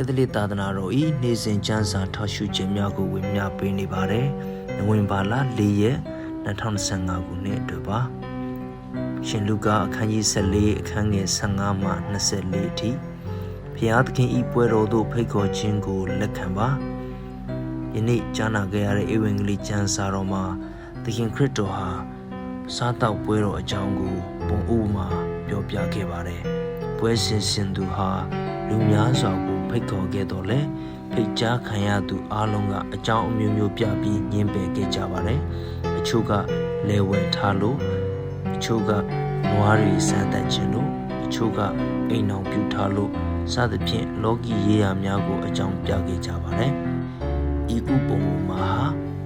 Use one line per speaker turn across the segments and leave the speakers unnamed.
ကက်သလစ်သာသနာတော်ဤနေ့စဉ်ကျမ်းစာထောက်ရှုခြင်းများကိုဝင်မြပေးနေပါတယ်။နိုဝင်ဘာလ၄ရက်2025ခုနှစ်အတွက်ပါ။ရှင်လူကာအခန်းကြီး14အခန်းငယ်15မှ24အထိဘုရားသခင်ဤပွဲတော်သို့ဖိတ်ခေါ်ခြင်းကိုလက်ခံပါ။ယနေ့ကြားနာခဲ့ရတဲ့ဧဝံဂေလိကျမ်းစာတော်မှာသခင်ခရစ်တော်ဟာစားတောက်ပွဲတော်အကြောင်းကိုပုံဥပမာပြောပြခဲ့ပါတယ်။ပွဲစဉ်ရှင်သူဟာလူများစွာကို ဖိတ်ခေါ်ခဲ့တော်လဲဖိတ်ကြားခံရသူအလုံးကအကြောင်းအမျိုးမျိုးပြပြီးညှင်းပယ်ခဲ့ကြပါတယ်။အချို့ကလဲဝယ်ထားလို့အချို့ကနွားတွေစမ်းသပ်ခြင်းလို့အချို့ကအိမ်အောင်ပြုထားလို့စသဖြင့်လောကီရေးရာများကိုအကြောင်းပြခဲ့ကြပါတယ်။ဤဥပုံမှာ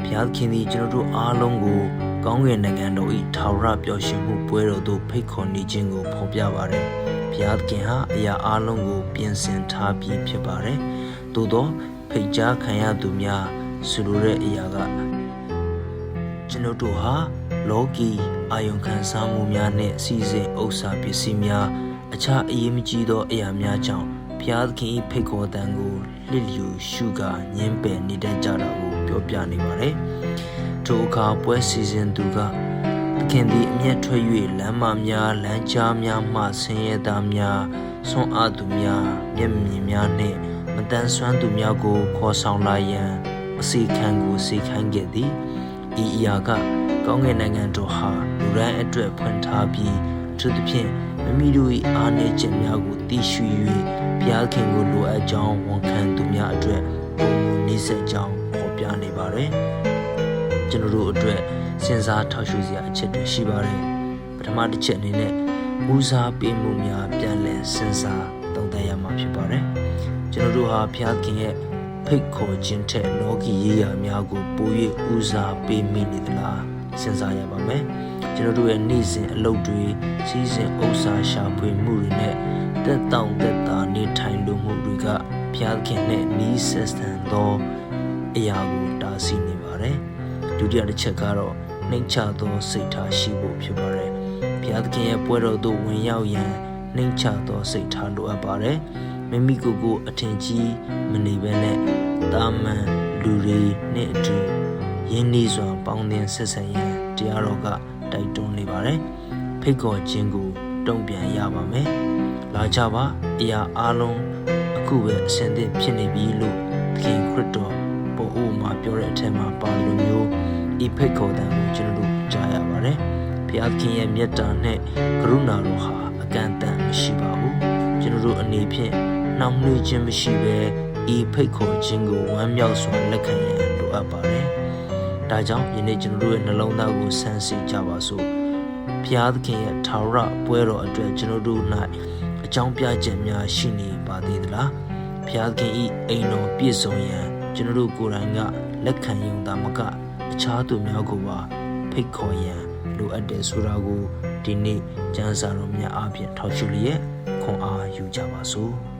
ဘုရားခင်သည်ကျွန်တော်တို့အားလုံးကိုကောင်းကင်နိုင်ငံတော်၏ထာဝရပျော်ရွှင်မှုပွဲတော်သို့ဖိတ်ခေါ်နေခြင်းကိုဖော်ပြပါတယ်။ ဘုရားခင်ဟာအရာအလုံးကို ပြင်ဆင်ထားပြီးဖြစ်ပါတယ်။သို့သောဖိတ်ကြားခံရသူများဆိုလိုတဲ့အရာကကျွန်တော်တို့ဟာလောကီအာယုံခံစားမှုများနဲ့စီစဉ်ဥစ္စာပစ္စည်းများအခြားအရေးမကြီးသောအရာများကြောင့်ဘုရားသခင်၏ဖိတ်ခေါ်တံကိုလစ်လျူရှုကာညင်းပယ်နေတတ်ကြတာကိုပြောပြနေပါတယ်။ထိုအခါပွဲစီစဉ်သူကသ ခင်သည်အမျက်ထွက်၍လမ်းမများလမ်းကြားများမှဆင်းရဲသားများဆွမ်းအားသူများမျက်မြင်များနှင့်မတန်ဆွမ်းသူများကိုခေါ်ဆောင်လာရန်အစီခံကိုစေခိုင်းခဲ့သည်ဤအရာကကောင်းကင်နိုင်ငံတော်ဟာလူရန်အတွက်ဖွင့်ထားပြီးသူသဖြင့်မိမိတို့၏အားနည်းချက်များကိုသိရှိ၍ဘုရားခင်ကိုလိုအပ်ကြောင်းဝန်ခံသူများအတွက်ပုံမူနေဆက်ကြောင်းဖော်ပြနေပါတယ်ကျွန်တော်တို့အတွက် စဉ်းစားထောက်ရှုစရာအချက်တွေရှိပါတယ်ပထမတစ်ချက်အနေနဲ့ဦးစားပေးမှုများပြန်လည်စဉ်းစားသုံးသပ်ရမှာဖြစ်ပါတယ်ကျွန်တော်တို့ဟာဘုရားခင်ရဲ့ဖိတ်ခေါ်ခြင်းထက်လောကီရေးရာများကိုပို၍ဦးစားပေးမိနေသလားစဉ်းစားရပါမယ်ကျွန်တော်တို့ရဲ့နေ့စဉ်အလုပ်တွေစီးစဉ်ဥစ္စာရှာဖွေမှုတွေနဲ့တက်တောင့်တက်တာနေထိုင်လိုမှုတွေကဘုရားခင်နဲ့နီးစပ်ဆန်သောအရာကိုတားဆီးနေပါတယ်ဒုတိယတစ်ချက်ကတော့ နှိမ်ချသောစိတ်ထားရှိဖို့ဖြစ်ပါတယ်ဘုရားသခင်ရဲ့ပွဲတော်သို့ဝင်ရောက်ရန်နှိမ်ချသောစိတ်ထားလိုအပ်ပါတယ်မိမိကိုယ်ကိုအထင်ကြီးမနေဘဲနဲ့တာမန်လူတွေနဲ့အတူရင်းနှီးစွာပေါင်းသင်းဆက်ဆံရန်တရားတော်ကတိုက်တွန်းနေပါတယ်ဖိတ်ခေါ်ခြင်းကိုတုံ့ပြန်ရပါမယ်လာကြပါအရာအလုံးအခုပဲအစဉ်သင့်ဖြစ်နေပြီလို့သခင်ခရစ်တော်ပို့အိုမှာပြောတဲ့အထက်မှာပါလိုမျိုးဤဖိတ်ခေါ်တဲ့ ကိုကျွန်တော်တို့ကြားရပါတယ်ဘုရားခင်ရဲ့မေတ္တာနဲ့ကရုဏာတော်ဟာအကန့်အသတ်မရှိပါဘူးကျွန်တော်တို့အနေဖြင့်နှောင့်နှေးခြင်းမရှိဘဲဤဖိတ်ခေါ်ခြင်းကိုဝမ်းမြောက်စွာလက်ခံရန်လိုအပ်ပါတယ်။ဒါကြောင့်ယနေ့ကျွန်တော်တို့ရဲ့နှလုံးသားကိုဆန်းစစ်ကြပါစို့။ဘုရားသခင်ရဲ့ထာဝရပွဲတော်အတွက်ကျွန်တော်တို့၌အကြောင်းပြချက်များရှိနေပါသေးသလား။ဘုရားသခင်ဤအိမ်တော်ပြည့်စုံရန်ကျွန်တော်တို့ကိုယ်တိုင်ကလက်ခံယုံတာမကအခြားသူများကိုပါ ဖိတ်ခေါ်ရန်လိုအပ်တယ်ဆိုတာကိုဒီနေ့ကျမ်းစာတော်များအပြင်ထောက်ရှုလျက်ခွန်အားယူကြပါစို့။